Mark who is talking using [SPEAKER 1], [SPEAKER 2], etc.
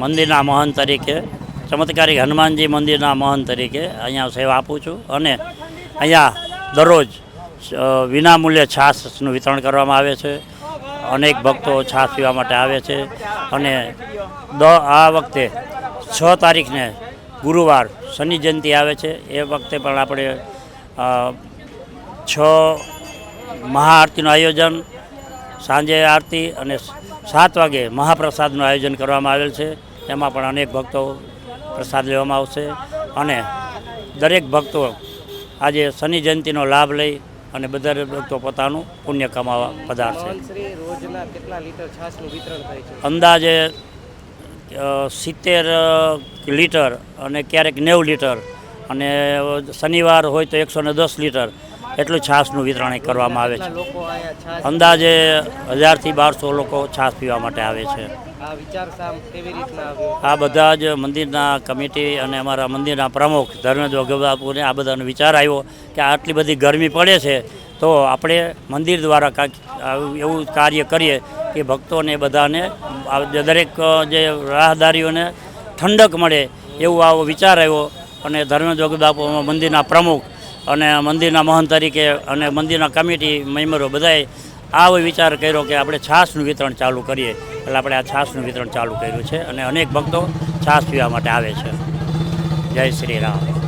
[SPEAKER 1] મંદિરના મહંત તરીકે ચમત્કારિક હનુમાનજી મંદિરના મહંત તરીકે અહીંયા સેવા આપું છું અને અહીંયા દરરોજ વિનામૂલ્યે છાશનું વિતરણ કરવામાં આવે છે. અનેક ભક્તો છાશ પીવા માટે આવે છે અને દ, આ વખતે છ તારીખને ગુરુવાર શનિ જયંતિ આવે છે. એ વખતે પણ આપણે છ મહાઆરતીનું આયોજન, સાંજે આરતી અને સાત વાગે મહાપ્રસાદનું આયોજન કરવામાં આવેલ છે. એમાં પણ અનેક ભક્તો પ્રસાદ લેવામાં આવશે અને દરેક ભક્તો આજે શનિ જયંતિનો લાભ લઈ અને બધા ભક્તો પોતાનું પુણ્ય કમાવા પધારશે. અંદાજે સિત્તેર લીટર અને ક્યારેક નેવું લીટર અને શનિવાર હોય તો એકસો ને દસ લીટર એટલું છાશનું વિતરણ કરવામાં આવે છે અંદાજે હજારથી બારસો લોકો છાશ પીવા માટે આવે છે.
[SPEAKER 2] આ
[SPEAKER 1] બધા જ મંદિરના કમિટી અને અમારા મંદિરના પ્રમુખ ધર્મેન્દ્ર ગબાપુને આ બધાનો વિચાર આવ્યો કે આટલી બધી ગરમી પડે છે તો આપણે મંદિર દ્વારા કાંઈક એવું કાર્ય કરીએ કે ભક્તોને બધાને દરેક જે રાહદારીઓને ઠંડક મળે એવું આવો વિચાર આવ્યો અને ધર્મેન્દ્ર ગબાપુ મંદિરના પ્રમુખ અને મંદિરના મહંત તરીકે અને મંદિરના કમિટી મેમ્બરો બધાએ આવો વિચાર કર્યો કે આપણે છાશનું વિતરણ ચાલુ કરીએ. એટલે આપણે આ છાશનું વિતરણ ચાલુ કર્યું છે અને અનેક ભક્તો છાશ પીવા માટે આવે છે. જય શ્રી રામ.